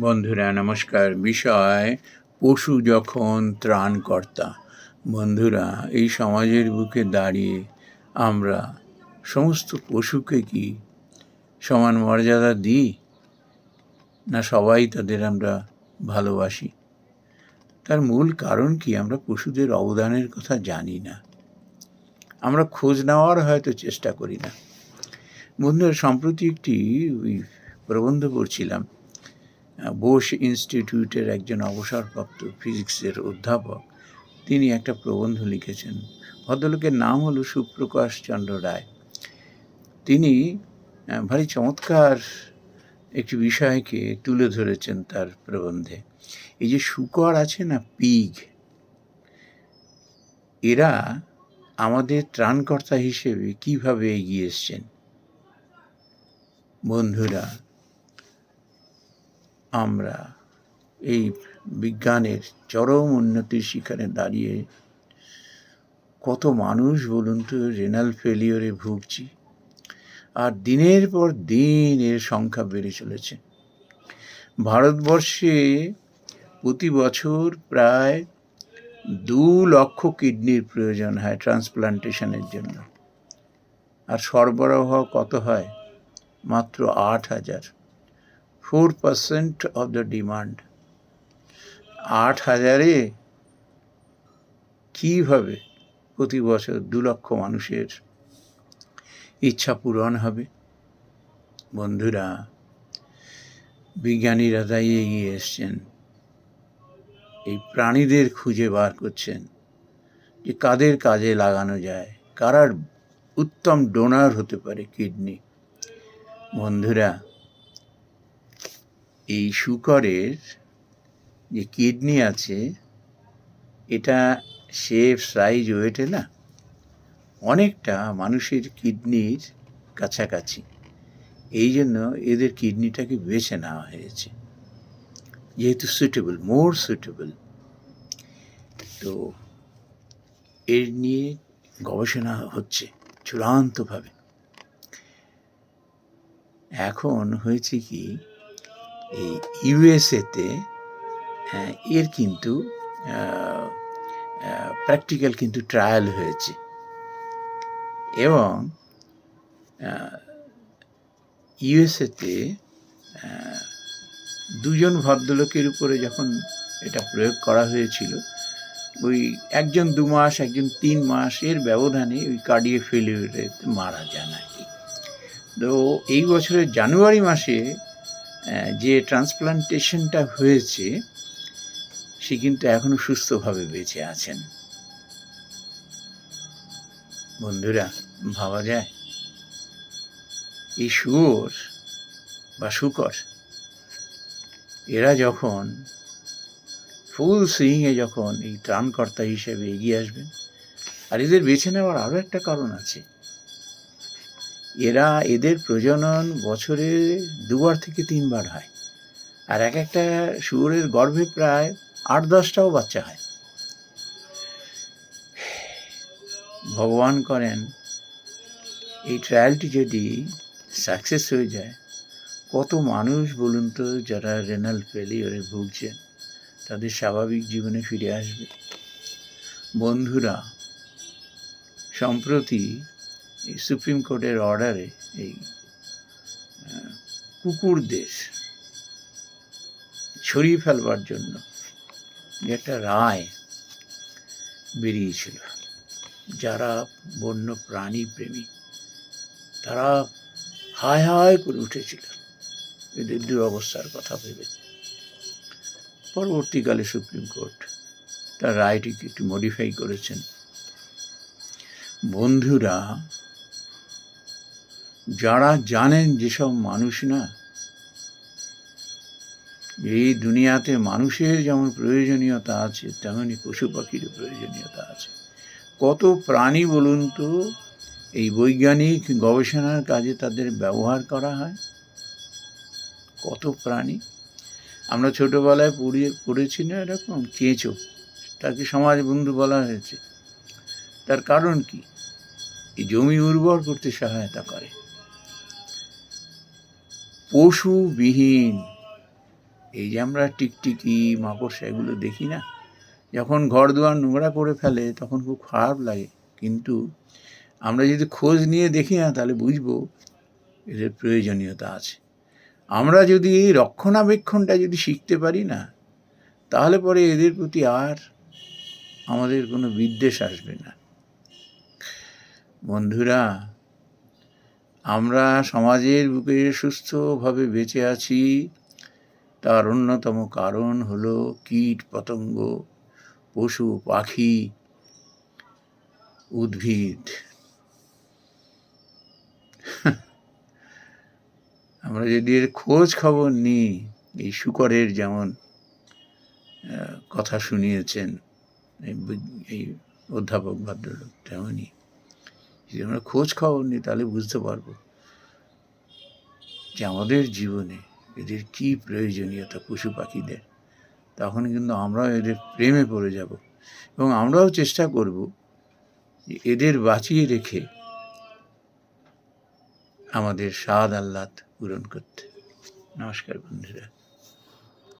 বন্ধুরা, নমস্কার। বিষয়, পশু যখন ত্রাণকর্তা, বন্ধুরা, এই সমাজের বুকে দাঁড়িয়ে আমরা সমস্ত পশুকে কি সমান মর্যাদা দিই? না সবাই তাদের আমরা ভালোবাসি? তার মূল কারণ কি? আমরা পশুদের অবদানের কথা জানি না। আমরা খোঁজ নেওয়ার হয়তো চেষ্টা করি না। বন্ধুরা, সম্প্রতি একটি প্রবন্ধ পড়ছিলাম। বোস ইনস্টিটিউটের একজন অবসরপ্রাপ্ত ফিজিক্সের অধ্যাপক, তিনি একটা প্রবন্ধ লিখেছেন। ভদ্রলোকের নাম হলো সুপ্রকাশ চন্দ্র রায়। তিনি ভারী চমৎকার একটি বিষয়কে তুলে ধরেছেন তার প্রবন্ধে। এই যে শুকর আছে না পিগ, এরা আমাদের ত্রাণকর্তা হিসেবে কীভাবে এগিয়ে এসছেন? বন্ধুরা আমরা এই বিজ্ঞানের চরম উন্নতির শিখরে দাঁড়িয়ে কত মানুষ বলুন তো রেনাল ফেলিওরে ভুগছি। আর দিনের পর দিন এর সংখ্যা বেড়ে চলেছে। ভারতবর্ষে প্রতি বছর প্রায় দু লক্ষ কিডনির প্রয়োজন হয় ট্রান্সপ্লান্টেশনের জন্য। আর সরবরাহ কত হয়? মাত্র আট হাজার। Four percent of the demand আট হাজারে কীভাবে প্রতি বছর দু লক্ষ মানুষের ইচ্ছা পূরণ হবে? বন্ধুরা, বিজ্ঞানীরা তাই এগিয়ে এসছেন। এই প্রাণীদের খুঁজে বার করছেন যে কাদের কাজে লাগানো যায়, কারার উত্তম ডোনার হতে পারে কিডনি। বন্ধুরা এই শুকরের যে কিডনি আছে, এটা শেপ সাইজ ওয়েটে না, অনেকটা মানুষের কিডনির কাছাকাছি। এই জন্য এদের কিডনিটাকে বেছে নেওয়া হয়েছে। যেহেতু সুটেবল মোর সুটেবল তো এর নিয়ে গবেষণা হচ্ছে চূড়ান্তভাবে। এখন হয়েছে কি এই ইউএসএতে এর কিন্তু প্র্যাকটিক্যাল কিন্তু ট্রায়াল হয়েছে। এবং ইউএসএতে দুজন ভদ্রলোকের উপরে যখন এটা প্রয়োগ করা হয়েছিল, ওই একজন দু মাস, একজন তিন মাস এর ব্যবধানে ওই কার্ডিও ফেলিউরে মারা যান আর কি। তো এই বছরের জানুয়ারি মাসে যে ট্রান্সপ্লান্টেশনটা হয়েছে, সে কিন্তু এখনও সুস্থভাবে বেঁচে আছেন। বন্ধুরা, ভাবা যায়? এই শুয়োর বা শুকর, এরা যখন ফুল সুইংয়ে যখন এই ত্রাণকর্তা হিসেবে এগিয়ে আসবেন, আর এদের বেছে নেওয়ার আরও একটা কারণ আছে। এরা এদের প্রজনন বছরে দুবার থেকে তিনবার হয়। আর এক একটা শুয়োরের গর্ভে প্রায় আট দশটাও বাচ্চা হয়। ভগবান করেন, এই ট্রায়ালটি যদি সাকসেস হয়ে যায়, কত মানুষ বলুন তো যারা রেনাল ফেলিওরে ভুগছেন, তাদের স্বাভাবিক জীবনে ফিরে আসবে। বন্ধুরা, সম্প্রতি এই সুপ্রিম কোর্টের অর্ডারে এই কুকুরদের ছড়িয়ে ফেলবার জন্য একটা রায় বেরিয়েছিল। যারা বন্য প্রাণী প্রেমী, তারা হায় হায় করে উঠেছিল। এদের দুরবস্থার কথা ভেবে। পরবর্তীকালে সুপ্রিম কোর্ট তার রায়টিকে একটু মডিফাই করেছেন। বন্ধুরা যারা জানেন যেসব মানুষ না, এই দুনিয়াতে মানুষের যেমন প্রয়োজনীয়তা আছে, তেমনি পশু পাখিরও প্রয়োজনীয়তা আছে। কত প্রাণী বলুন তো, এই বৈজ্ঞানিক গবেষণার কাজে তাদের ব্যবহার করা হয়? কত প্রাণী? আমরা ছোটোবেলায় পড়িয়ে পড়েছি না এরকম? কেঁচো, তাকে সমাজ বন্ধু বলা হয়েছে। তার কারণ কি? এই জমি উর্বর করতে সহায়তা করে। পশুবিহীন। এই যে আমরা টিকটিকি, মাকড়সা এগুলো দেখি না? যখন ঘর দুয়ার নোংরা করে ফেলে তখন খুব খারাপ লাগে। কিন্তু আমরা যদি খোঁজ নিয়ে দেখি না, তাহলে বুঝব এদের প্রয়োজনীয়তা আছে। আমরা যদি এই রক্ষণাবেক্ষণটা যদি শিখতে পারি না, তাহলে পরে এদের প্রতি আর আমাদের কোনো বিদ্বেষ আসবে না। বন্ধুরা আমরা সমাজের বুকে সুস্থভাবে বেঁচে আছি। তার অন্যতম কারণ হলো কীট, পতঙ্গ, পশু, পাখি, উদ্ভিদ। আমরা যদি এর খোঁজ খবর নিই, এই শুকরের যেমন কথা শুনিয়েছেন, এই অধ্যাপক ভদ্রলোক তেমনই যদি আমরা খোঁজ খবর নিই, তাহলে বুঝতে পারব যে আমাদের জীবনে এদের কী প্রয়োজনীয়তা পশু পাখিদের। তখন কিন্তু আমরাও এদের প্রেমে পড়ে যাব। এবং আমরাও চেষ্টা করব যে এদের বাঁচিয়ে রেখে আমাদের স্বাদ আহ্লাদ পূরণ করতে। নমস্কার বন্ধুরা।